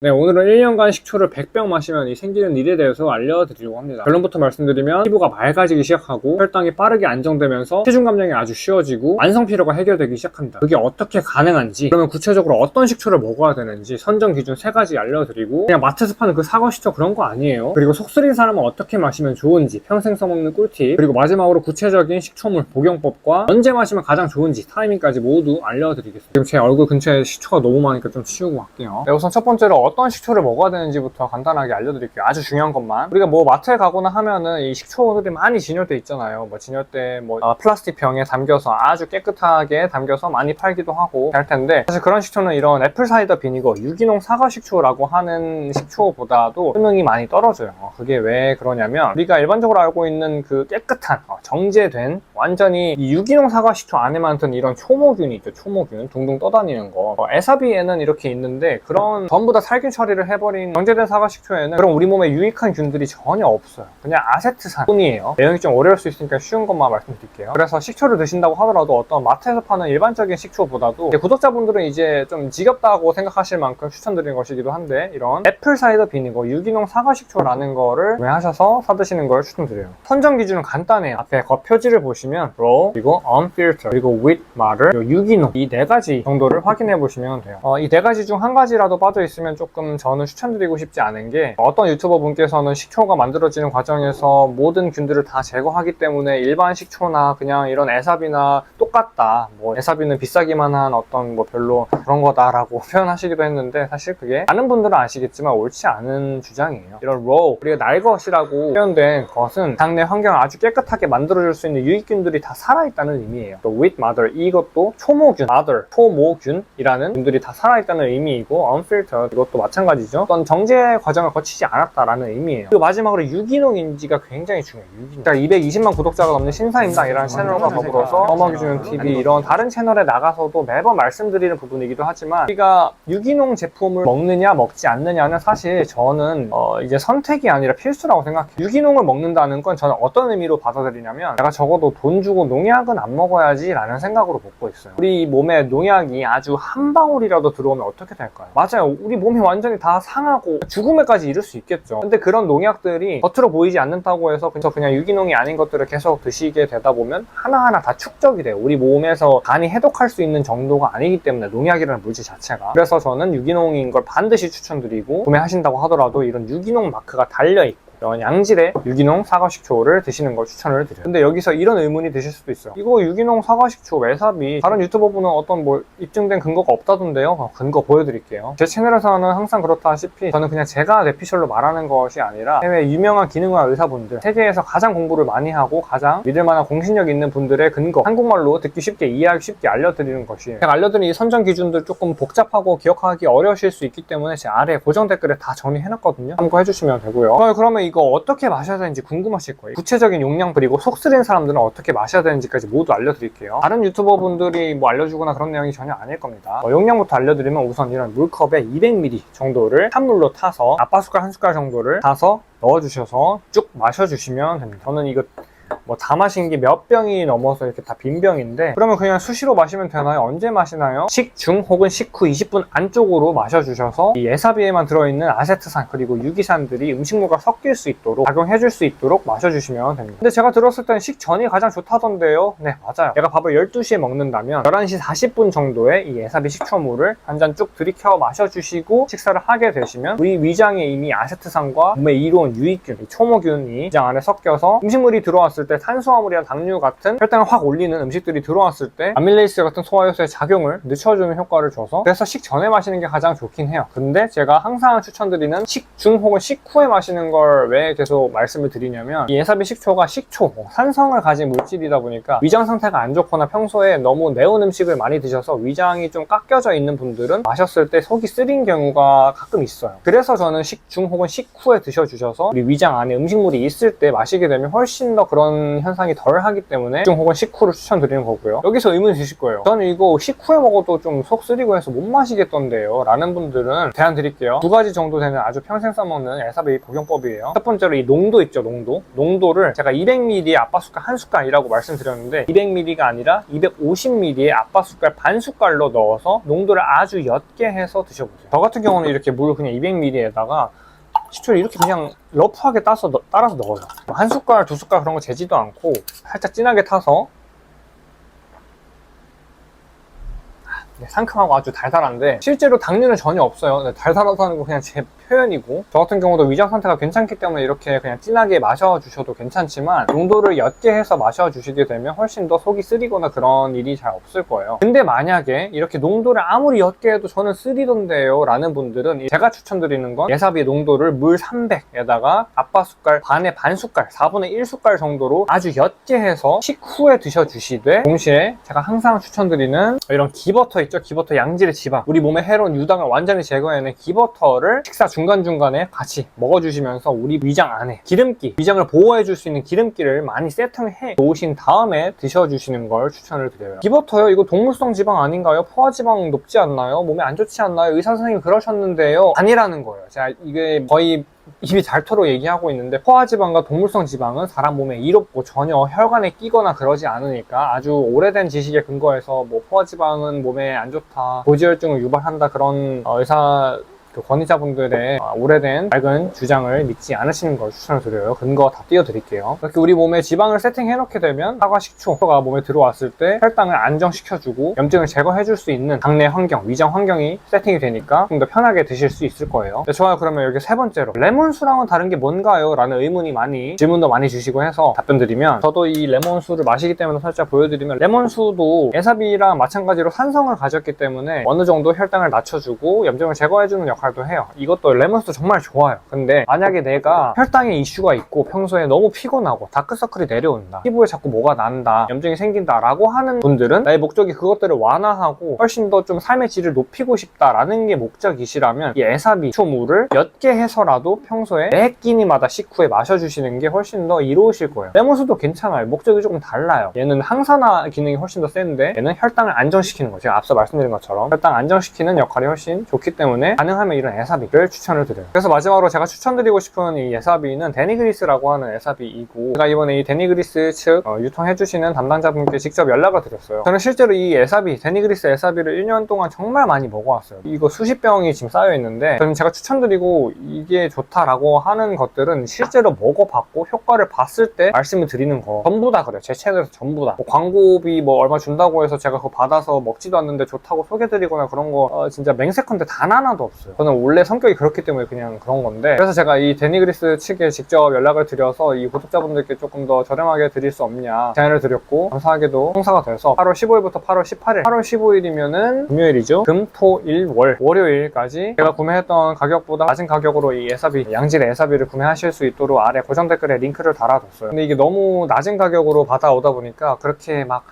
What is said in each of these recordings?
네, 오늘은 1년간 식초를 100병 마시면 이 생기는 일에 대해서 알려드리려고 합니다. 결론부터 말씀드리면 피부가 맑아지기 시작하고 혈당이 빠르게 안정되면서 체중 감량이 아주 쉬워지고 만성 피로가 해결되기 시작합니다. 그게 어떻게 가능한지, 그러면 구체적으로 어떤 식초를 먹어야 되는지 선정 기준 세 가지 알려드리고 그냥 마트에서 파는 그 사과 식초 그런 거 아니에요. 그리고 속 쓰린 사람은 어떻게 마시면 좋은지 평생 써먹는 꿀팁, 그리고 마지막으로 구체적인 식초물 복용법과 언제 마시면 가장 좋은지 타이밍까지 모두 알려드리겠습니다. 지금 제 얼굴 근처에 식초가 너무 많으니까 좀 치우고 갈게요. 네, 우선 첫 번째로 어떤 식초를 먹어야 되는지부터 간단하게 알려드릴게요. 아주 중요한 것만. 우리가 뭐 마트에 가거나 하면은 이 식초들이 많이 진열돼 있잖아요. 뭐 진열대 뭐 어, 플라스틱 병에 담겨서 아주 깨끗하게 담겨서 많이 팔기도 하고 할 텐데 사실 그런 식초는 이런 애플 사이더 비니거 유기농 사과 식초라고 하는 식초보다도 효능이 많이 떨어져요. 어, 그게 왜 그러냐면 우리가 일반적으로 알고 있는 그 깨끗한 어, 정제된 완전히 이 유기농 사과 식초 안에만 든 이런 초모균이 있죠. 초모균 둥둥 떠다니는 거. 어, 에사비에는 이렇게 있는데 그런 전부 다 살균 처리를 해버린 정제된 사과 식초에는 그런 우리 몸에 유익한 균들이 전혀 없어요. 그냥 아세트산 뿐이에요. 내용이 좀 어려울 수 있으니까 쉬운 것만 말씀드릴게요. 그래서 식초를 드신다고 하더라도 어떤 마트에서 파는 일반적인 식초보다도 구독자분들은 이제 좀 지겹다고 생각하실 만큼 추천드리는 것이기도 한데 이런 애플 사이더 비니거 유기농 사과 식초라는 거를 구매하셔서 사드시는 걸 추천드려요. 선정 기준은 간단해요. 앞에 거 표지를 보시면 raw 그리고 unfiltered 그리고 with 그리고 유기농 이 네 가지 정도를 확인해 보시면 돼요. 어, 이 네 가지 중 한 가지라도 빠져 있으면 조금 저는 추천드리고 싶지 않은 게 어떤 유튜버 분께서는 식초가 만들어지는 과정에서 모든 균들을 다 제거하기 때문에 일반 식초나 그냥 이런 에사비나 똑같다. 뭐 에사비는 비싸기만 한 어떤 뭐 별로 그런 거다라고 표현하시기도 했는데 사실 그게 많은 분들은 아시겠지만 옳지 않은 주장이에요. 이런 raw 우리가 날 것이라고 표현된 것은 당내 환경을 아주 깨끗하게 만들어줄 수 있는 유익균들이 다 살아있다는 의미예요. 또 with mother 이것도 초모균, mother 초모균이라는 균들이 다 살아있다는 의미이고 unfiltered 이것도 마찬가지죠. 어떤 정제 과정을 거치지 않았다라는 의미예요. 그리고 마지막으로 유기농인지가 굉장히 중요해요. 유기농. 제가 220만 구독자가 넘는 신사임당이라는 채널과 더불어서 어머기준 TV 이런 다른 채널에 나가서도 매번 말씀드리는 부분이기도 하지만 우리가 유기농 제품을 먹느냐 먹지 않느냐는 사실 저는 어, 이제 선택이 아니라 필수라고 생각해요. 유기농을 먹는다는 건 저는 어떤 의미로 받아들이냐면 내가 적어도 돈 주고 농약은 안 먹어야지 라는 생각으로 먹고 있어요. 우리 몸에 농약이 아주 한 방울이라도 들어오면 어떻게 될까요? 맞아요. 우리 몸이 완전히 다 상하고 죽음에까지 이를 수 있겠죠. 근데 그런 농약들이 겉으로 보이지 않는다고 해서 그냥 유기농이 아닌 것들을 계속 드시게 되다 보면 하나하나 다 축적이 돼요. 우리 몸에서 간이 해독할 수 있는 정도가 아니기 때문에 농약이라는 물질 자체가. 그래서 저는 유기농인 걸 반드시 추천드리고 구매하신다고 하더라도 이런 유기농 마크가 달려있고 이런 양질의 유기농 사과 식초를 드시는 걸 추천을 드려요. 근데 여기서 이런 의문이 드실 수도 있어요. 이거 유기농 사과 식초 외삽이 다른 유튜버분은 어떤 뭐 입증된 근거가 없다던데요? 어, 근거 보여드릴게요. 제 채널에서는 항상 그렇다시피 저는 그냥 제가 뇌피셜로 말하는 것이 아니라 해외 유명한 기능과 의사분들, 세계에서 가장 공부를 많이 하고 가장 믿을 만한 공신력 있는 분들의 근거, 한국말로 듣기 쉽게 이해하기 쉽게 알려드리는 것이에요. 제가 알려드린 이 선정 기준들 조금 복잡하고 기억하기 어려우실 수 있기 때문에 제 아래 고정 댓글에 다 정리해놨거든요. 참고해주시면 되고요. 어, 그러면 이거 어떻게 마셔야 되는지 궁금하실 거예요. 구체적인 용량 그리고 속 쓰린 사람들은 어떻게 마셔야 되는지까지 모두 알려드릴게요. 다른 유튜버 분들이 뭐 알려주거나 그런 내용이 전혀 아닐 겁니다. 어, 용량부터 알려드리면 우선 이런 물컵에 200ml 정도를 찬물로 타서 아빠 숟갈 한 숟갈 정도를 타서 넣어주셔서 쭉 마셔주시면 됩니다. 저는 이거 뭐 다 마신 게 몇 병이 넘어서 이렇게 다 빈 병인데 그러면 그냥 수시로 마시면 되나요? 언제 마시나요? 식중 혹은 식후 20분 안쪽으로 마셔주셔서 이 에사비에만 들어있는 아세트산 그리고 유기산들이 음식물과 섞일 수 있도록 작용해줄 수 있도록 마셔주시면 됩니다. 근데 제가 들었을 땐 식전이 가장 좋다던데요? 네 맞아요. 내가 밥을 12시에 먹는다면 11시 40분 정도에 이 에사비 식초물을 한 잔 쭉 들이켜 마셔주시고 식사를 하게 되시면 우리 위장에 이미 아세트산과 몸에 이로운 유익균, 이 초모균이 위장 안에 섞여서 음식물이 들어왔을 때 탄수화물이나 당류 같은 혈당을 확 올리는 음식들이 들어왔을 때 아밀레이스 같은 소화효소의 작용을 늦춰주는 효과를 줘서 그래서 식 전에 마시는 게 가장 좋긴 해요. 근데 제가 항상 추천드리는 식중 혹은 식후에 마시는 걸 왜 계속 말씀을 드리냐면 이 예사비 식초가 식초, 뭐 산성을 가진 물질이다 보니까 위장 상태가 안 좋거나 평소에 너무 매운 음식을 많이 드셔서 위장이 좀 깎여져 있는 분들은 마셨을 때 속이 쓰린 경우가 가끔 있어요. 그래서 저는 식중 혹은 식후에 드셔주셔서 우리 위장 안에 음식물이 있을 때 마시게 되면 훨씬 더 그런 현상이 덜 하기 때문에 식중 혹은 식후를 추천드리는 거고요. 여기서 의문이 드실 거예요. 저는 이거 식후에 먹어도 좀 속 쓰리고 해서 못 마시겠던데요. 라는 분들은 대안 드릴게요. 두 가지 정도 되는 아주 평생 써먹는 에사베이 복용법이에요. 첫 번째로 이 농도 있죠, 농도. 농도를 제가 200ml의 아빠 숟갈 한 숟갈이라고 말씀드렸는데 200ml가 아니라 250ml의 아빠 숟갈 반 숟갈로 넣어서 농도를 아주 옅게 해서 드셔보세요. 저 같은 경우는 이렇게 물 그냥 200ml에다가 식초를 이렇게 그냥 러프하게 따서 넣- 따라서 넣어요. 한 숟갈, 두 숟갈 그런 거 재지도 않고 살짝 진하게 타서 네, 상큼하고 아주 달달한데 실제로 당류는 전혀 없어요. 네, 달달하다는 거 그냥 제 표현이고 저 같은 경우도 위장 상태가 괜찮기 때문에 이렇게 그냥 진하게 마셔주셔도 괜찮지만 농도를 옅게 해서 마셔주시게 되면 훨씬 더 속이 쓰리거나 그런 일이 잘 없을 거예요. 근데 만약에 이렇게 농도를 아무리 옅게 해도 저는 쓰리던데요 라는 분들은 제가 추천드리는 건 예사비 농도를 물 300에다가 아빠 숟갈 반에 반 숟갈 4분의 1 숟갈 정도로 아주 옅게 해서 식후에 드셔주시되 동시에 제가 항상 추천드리는 이런 기버터 있죠 기버터 양질의 지방 우리 몸에 해로운 유당을 완전히 제거해낸 기버터를 식사 중 간중간에 같이 먹어주시면서 우리 위장 안에 기름기 위장을 보호해 줄 수 있는 기름기를 많이 세팅해 놓으신 다음에 드셔주시는 걸 추천을 드려요 기버터요 이거 동물성 지방 아닌가요? 포화지방 높지 않나요? 몸에 안 좋지 않나요? 의사 선생님이 그러셨는데요 아니라는 거예요 제가 이게 거의 입이 닳도록 얘기하고 있는데 포화지방과 동물성 지방은 사람 몸에 이롭고 전혀 혈관에 끼거나 그러지 않으니까 아주 오래된 지식에 근거해서 뭐 포화지방은 몸에 안 좋다 고지혈증을 유발한다 그런 어, 의사 그 권위자분들의 어, 오래된 맑은 주장을 믿지 않으시는 걸 추천을 드려요. 근거 다 띄워드릴게요. 이렇게 우리 몸에 지방을 세팅해 놓게 되면 사과 식초가 몸에 들어왔을 때 혈당을 안정시켜주고 염증을 제거해줄 수 있는 당내 환경, 위장 환경이 세팅이 되니까 좀 더 편하게 드실 수 있을 거예요. 네, 좋아요. 그러면 여기 세 번째로 레몬수랑은 다른 게 뭔가요? 라는 의문이 많이 질문도 많이 주시고 해서 답변 드리면 저도 이 레몬수를 마시기 때문에 살짝 보여드리면 레몬수도 에사비랑 마찬가지로 산성을 가졌기 때문에 어느 정도 혈당을 낮춰주고 염증을 제거해주는 역할도 해요. 이것도 레몬수도 정말 좋아요. 근데 만약에 내가 혈당에 이슈가 있고 평소에 너무 피곤하고 다크서클이 내려온다. 피부에 자꾸 뭐가 난다. 염증이 생긴다. 라고 하는 분들은 나의 목적이 그것들을 완화하고 훨씬 더 좀 삶의 질을 높이고 싶다라는 게 목적이시라면 이 에사비 초물을 옅게 해서라도 평소에 매 끼니마다 식후에 마셔주시는 게 훨씬 더 이로우실 거예요. 레몬수도 괜찮아요. 목적이 조금 달라요. 얘는 항산화 기능이 훨씬 더 센데 얘는 혈당을 안정시키는 거죠. 제가 앞서 말씀드린 것처럼 혈당 안정시키는 역할이 훨씬 좋기 때문에 가능하면 이런 에사비를 추천을 드려요. 그래서 마지막으로 제가 추천드리고 싶은 이 에사비는 데니그리스라고 하는 에사비이고 제가 이번에 이 데니그리스 측 어, 유통해주시는 담당자분께 직접 연락을 드렸어요. 저는 실제로 이 에사비, 데니그리스 에사비를 1년 동안 정말 많이 먹어왔어요. 이거 수십 병이 지금 쌓여 있는데 저는 제가 추천드리고 이게 좋다라고 하는 것들은 실제로 먹어봤고 효과를 봤을 때 말씀을 드리는 거 전부 다 그래요. 제 채널에서 전부 다. 뭐 광고비 뭐 얼마 준다고 해서 제가 그거 받아서 먹지도 않는데 좋다고 소개드리거나 그런 거 어, 진짜 맹세컨대 단 하나도 없어요. 저는 원래 성격이 그렇기 때문에 그냥 그런 건데. 그래서 제가 이 데니그리스 측에 직접 연락을 드려서 이 구독자분들께 조금 더 저렴하게 드릴 수 없냐 제안을 드렸고 감사하게도 성사가 돼서 8월 15일부터 8월 18일 8월 15일이면은 금요일이죠? 금, 토, 일, 월 월요일까지 제가 구매했던 가격보다 낮은 가격으로 이 에사비 양질의 에사비를 구매하실 수 있도록 아래 고정 댓글에 링크를 달아뒀어요. 근데 이게 너무 낮은 가격으로 받아오다 보니까 그렇게 막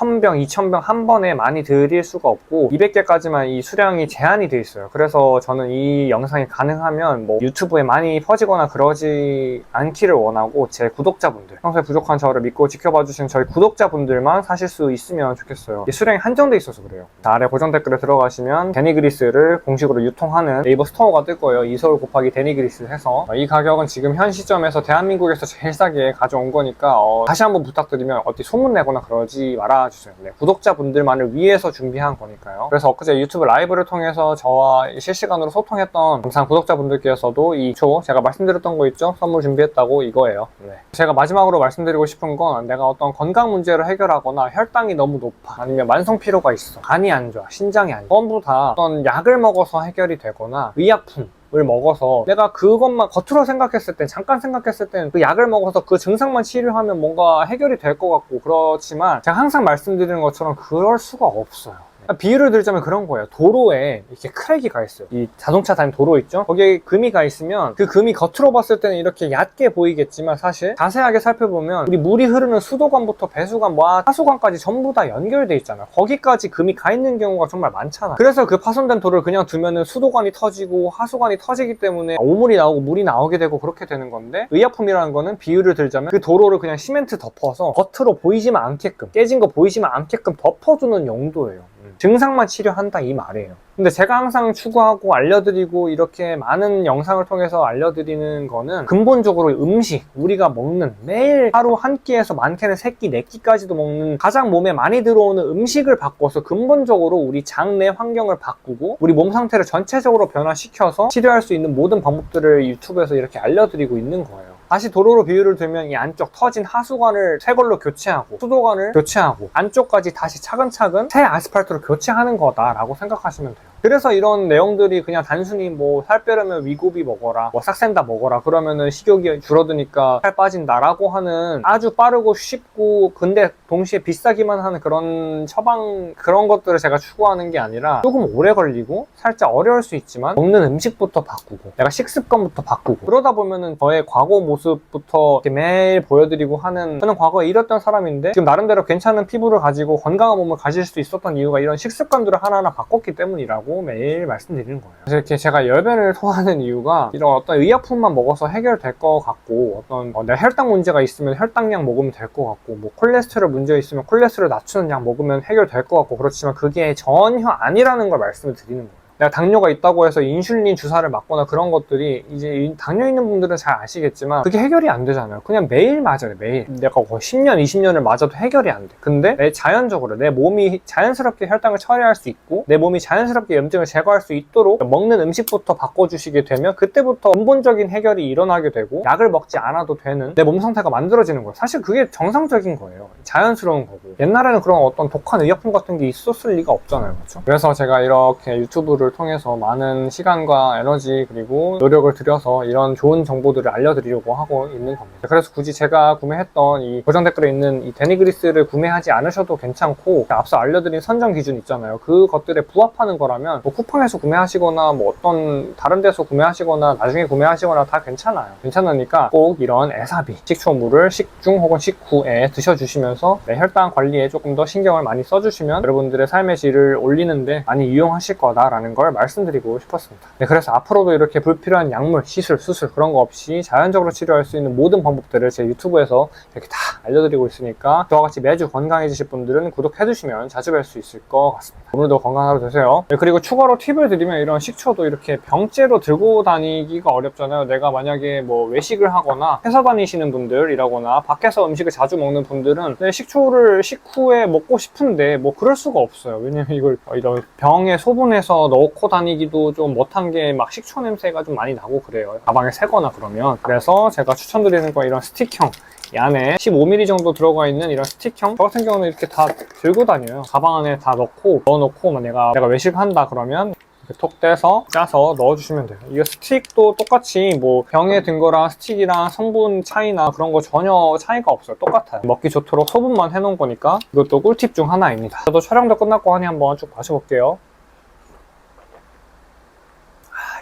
1000병, 2000병 한 번에 많이 드릴 수가 없고 200개까지만 이 수량이 제한이 돼 있어요. 그래서 저는 이 영상이 가능하면 뭐 유튜브에 많이 퍼지거나 그러지 않기를 원하고 제 구독자분들 평소에 부족한 저를 믿고 지켜봐 주신 저희 구독자분들만 사실 수 있으면 좋겠어요. 이 수량이 한정돼 있어서 그래요. 자, 아래 고정 댓글에 들어가시면 데니그리스를 공식으로 유통하는 네이버 스토어가 뜰 거예요. 이서울 곱하기 데니그리스 해서 어, 이 가격은 지금 현 시점에서 대한민국에서 제일 싸게 가져온 거니까 어, 다시 한번 부탁드리면 어디 소문 내거나 그러지 말아주세요. 네, 구독자분들만을 위해서 준비한 거니까요. 그래서 엊그제 유튜브 라이브를 통해서 저와 실시간으로 소통했던 영상 구독자분들께서도 이 초 제가 말씀드렸던 거 있죠? 선물 준비했다고 이거예요. 네. 제가 마지막으로 말씀드리고 싶은 건 내가 어떤 건강 문제를 해결하거나 혈당이 너무 높아 아니면 만성 피로가 있어 간이 안 좋아 신장이 안 좋아 전부 다 어떤 약을 먹어서 해결이 되거나 의약품 을 먹어서 내가 그것만 겉으로 생각했을 땐 잠깐 생각했을 땐그 약을 먹어서 그 증상만 치료하면 뭔가 해결이 될 것 같고 그렇지만 제가 항상 말씀드리는 것처럼 그럴 수가 없어요 비유를 들자면 그런 거예요. 도로에 이렇게 크랙이 가 있어요. 이 자동차 다니는 도로 있죠? 거기에 금이 가 있으면 그 금이 겉으로 봤을 때는 이렇게 얕게 보이겠지만 사실 자세하게 살펴보면 우리 물이 흐르는 수도관부터 배수관, 뭐 하수관까지 전부 다 연결돼 있잖아. 거기까지 금이 가 있는 경우가 정말 많잖아. 그래서 그 파손된 도로를 그냥 두면은 수도관이 터지고 하수관이 터지기 때문에 오물이 나오고 물이 나오게 되고 그렇게 되는 건데 의약품이라는 거는 비유를 들자면 그 도로를 그냥 시멘트 덮어서 겉으로 보이지만 않게끔 깨진 거 보이지만 않게끔 덮어주는 용도예요. 음. 증상만 치료한다 이 말이에요. 근데 제가 항상 추구하고 알려드리고 이렇게 많은 영상을 통해서 알려드리는 거는 근본적으로 음식 우리가 먹는 매일 하루 한 끼에서 많게는 세 끼, 네 끼까지도 먹는 가장 몸에 많이 들어오는 음식을 바꿔서 근본적으로 우리 장내 환경을 바꾸고 우리 몸 상태를 전체적으로 변화시켜서 치료할 수 있는 모든 방법들을 유튜브에서 이렇게 알려드리고 있는 거예요. 다시 도로로 비유를 들면 이 안쪽 터진 하수관을 새 걸로 교체하고 수도관을 교체하고 안쪽까지 다시 차근차근 새 아스팔트로 교체하는 거다라고 생각하시면 돼요. 그래서 이런 내용들이 그냥 단순히 뭐 살 빼려면 위고비 먹어라, 뭐 싹센다 먹어라 그러면은 식욕이 줄어드니까 살 빠진다라고 하는 아주 빠르고 쉽고 근데 동시에 비싸기만 하는 그런 처방 그런 것들을 제가 추구하는 게 아니라 조금 오래 걸리고 살짝 어려울 수 있지만 먹는 음식부터 바꾸고 내가 식습관부터 바꾸고 그러다 보면은 저의 과거 모습부터 매일 보여드리고 하는 저는 과거에 이랬던 사람인데 지금 나름대로 괜찮은 피부를 가지고 건강한 몸을 가질 수 있었던 이유가 이런 식습관들을 하나하나 바꿨기 때문이라고 매일 말씀드리는 거예요. 그래서 이렇게 제가 열변을 토하는 이유가 이런 어떤 의약품만 먹어서 해결될 것 같고 어떤 어, 내 혈당 문제가 있으면 혈당약 먹으면 될 것 같고 뭐 콜레스테롤 문제가 있으면 콜레스테롤 낮추는 약 먹으면 해결될 것 같고 그렇지만 그게 전혀 아니라는 걸 말씀을 드리는 거예요. 내가 당뇨가 있다고 해서 인슐린 주사를 맞거나 그런 것들이 이제 이 당뇨 있는 분들은 잘 아시겠지만 그게 해결이 안 되잖아요. 그냥 매일 맞아요, 매일. 내가 거의 10년, 20년을 맞아도 해결이 안 돼. 근데 내 자연적으로 내 몸이 자연스럽게 혈당을 처리할 수 있고 내 몸이 자연스럽게 염증을 제거할 수 있도록 먹는 음식부터 바꿔주시게 되면 그때부터 근본적인 해결이 일어나게 되고 약을 먹지 않아도 되는 내 몸 상태가 만들어지는 거예요. 사실 그게 정상적인 거예요. 자연스러운 거고. 옛날에는 그런 어떤 독한 의약품 같은 게 있었을 리가 없잖아요. 그렇죠? 그래서 제가 이렇게 유튜브를 통해서 많은 시간과 에너지 그리고 노력을 들여서 이런 좋은 정보들을 알려드리려고 하고 있는 겁니다. 그래서 굳이 제가 구매했던 이 고정 댓글에 있는 이 데니그리스를 구매하지 않으셔도 괜찮고 앞서 알려드린 선정 기준 있잖아요. 그것들에 부합하는 거라면 뭐 쿠팡에서 구매하시거나 뭐 어떤 다른 데서 구매하시거나 나중에 구매하시거나 다 괜찮아요. 괜찮으니까 꼭 이런 에사비 식초물을 식중 혹은 식후에 드셔주시면서 내 혈당 관리에 조금 더 신경을 많이 써주시면 여러분들의 삶의 질을 올리는데 많이 유용하실 거다라는 걸 말씀드리고 싶었습니다. 네, 그래서 앞으로도 이렇게 불필요한 약물, 시술, 수술 그런 거 없이 자연적으로 치료할 수 있는 모든 방법들을 제 유튜브에서 이렇게 다 알려드리고 있으니까 저와 같이 매주 건강해지실 분들은 구독해주시면 자주 뵐 수 있을 것 같습니다. 오늘도 건강한 하루 되세요. 네, 그리고 추가로 팁을 드리면 이런 식초도 이렇게 병째로 들고 다니기가 어렵잖아요. 내가 만약에 뭐 외식을 하거나 회사 다니시는 분들이라거나 밖에서 음식을 자주 먹는 분들은 내 식초를 식후에 먹고 싶은데 뭐 그럴 수가 없어요. 왜냐면 이걸 이런 병에 소분해서 넣고 다니기도 좀 못한 게 막 식초 냄새가 좀 많이 나고 그래요. 가방에 새거나 그러면. 그래서 제가 추천드리는 건 이런 스틱형. 이 안에 15mm 정도 들어가 있는 이런 스틱형. 저 같은 경우는 이렇게 다 들고 다녀요. 가방 안에 다 넣고 넣어놓고 막 내가 내가 외식한다 그러면 톡 떼서 짜서 넣어주시면 돼요. 이거 스틱도 똑같이 뭐 병에 든 거랑 스틱이랑 성분 차이나 그런 거 전혀 차이가 없어요. 똑같아요. 먹기 좋도록 소분만 해놓은 거니까 이것도 꿀팁 중 하나입니다. 저도 촬영도 끝났고 하니 한번 쭉 마셔볼게요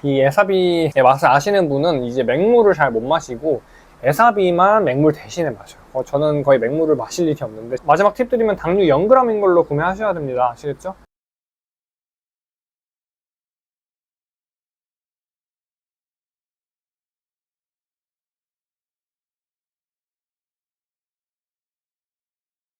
이 에사비의 맛을 아시는 분은 이제 맹물을 잘 못 마시고 에사비만 맹물 대신에 마셔요. 어, 저는 거의 맹물을 마실 일이 없는데 마지막 팁 드리면 당류 0g인 걸로 구매하셔야 됩니다. 아시겠죠?